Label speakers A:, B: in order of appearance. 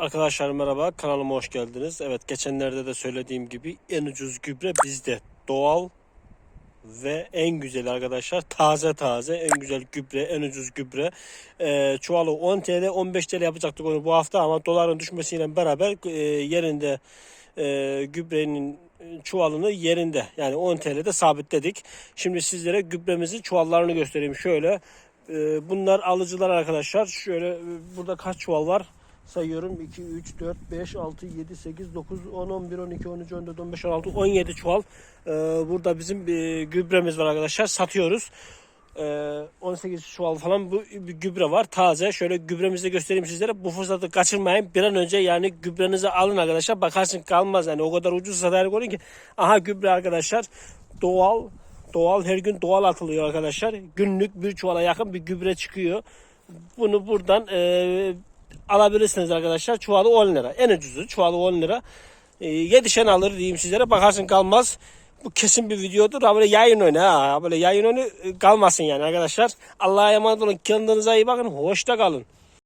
A: Arkadaşlar merhaba kanalıma hoş geldiniz. Evet geçenlerde de söylediğim gibi en ucuz gübre bizde. Doğal ve en güzel arkadaşlar taze taze en güzel gübre en ucuz gübre Ee, çuvalı 10 TL 15 TL yapacaktık onu bu hafta ama doların düşmesiyle beraber e, yerinde e, gübrenin çuvalını yerinde yani 10 TL'de sabitledik. Şimdi sizlere gübremizin çuvallarını göstereyim şöyle. Ee, bunlar alıcılar arkadaşlar. Şöyle e, burada kaç çuval var? Sayıyorum 2, 3, 4, 5, 6, 7, 8, 9, 10, 11, 12, 13, 14, 15, 16, 17 çuval. Ee, burada bizim bir gübremiz var arkadaşlar. Satıyoruz. Ee, 18 çuval falan bu bir gübre var. Taze. Şöyle gübremizi göstereyim sizlere. Bu fırsatı kaçırmayın. Bir an önce yani gübrenizi alın arkadaşlar. Bakarsın kalmaz yani. O kadar ucuz satarlık oluyor ki. Aha gübre arkadaşlar. Doğal doğal her gün doğal atılıyor arkadaşlar. Günlük bir çuvala yakın bir gübre çıkıyor. Bunu buradan e, alabilirsiniz arkadaşlar. Çuvalı 10 lira. En ucuzu çuvalı 10 lira. E, yetişen alır diyeyim sizlere. Bakarsın kalmaz. Bu kesin bir videodur. Ha böyle yayın önü ha. Böyle yayın önü e, kalmasın yani arkadaşlar. Allah'a emanet olun. Kendinize iyi bakın. Hoşça kalın.